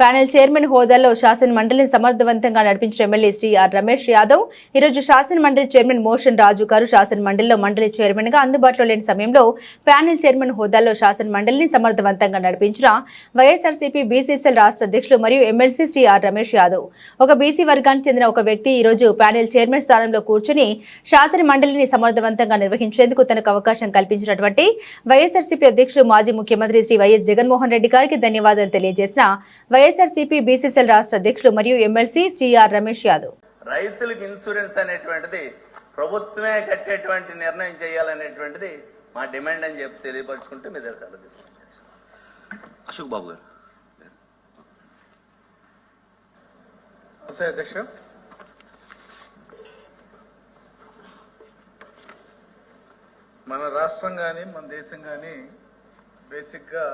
Panel chairman హోదాలో శాసన మండలిని సమర్థవంతంగా నడిపించిన ఎమ్మెల్యే శ్రీ ఆర్ రమేష్ యాదవ్ ఈరోజు శాసన మండలి చైర్మన్ మోషన్ రాజు గారు శాసన మండలిలో మండలి చైర్మన్గా అందుబాటులో లేని సమయంలో ప్యానెల్ చైర్మన్ హోదాలో శాసన మండలిని సమర్థవంతంగా నడిపించిన వైఎస్ఆర్సీపీ బీసీసీఎల్ రాష్ట్ర అధ్యక్షులు మరియు ఎమ్మెల్సీ శ్రీ ఆర్ రమేష్ యాదవ్. ఒక బీసీ వర్గానికి చెందిన ఒక వ్యక్తి ఈ రోజు ప్యానెల్ చైర్మన్ స్థానంలో కూర్చుని శాసన మండలిని సమర్థవంతంగా నిర్వహించేందుకు తనకు అవకాశం కల్పించినటువంటి వైఎస్ఆర్సీపీ అధ్యక్షులు మాజీ ముఖ్యమంత్రి శ్రీ వైఎస్ జగన్మోహన్ రెడ్డి గారికి ధన్యవాదాలు తెలియజేసిన వైఎస్ వైఎస్ఆర్సీపీ బీసీసీఎల్ రాష్ట్ర అధ్యక్షులు మరియు ఎమ్మెల్సీ శ్రీ ఆర్ రమేష్ యాదవ్. రైతులకు ఇన్సూరెన్స్ అనేటువంటిది ప్రభుత్వమే కట్టేటువంటి నిర్ణయం చేయాలనేటువంటిది మా డిమాండ్ అని చెప్పి తెలియపరుచుకుంటే మీ దగ్గర అశోక్ బాబు గారు. అధ్యక్ష. మన రాష్ట్రం కానీ మన దేశం కానీ బేసిక్గా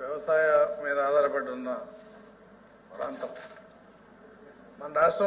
వ్యవసాయ మీద ఆధారపడి ఉన్న ప్రాంతం. మన రాష్ట్రం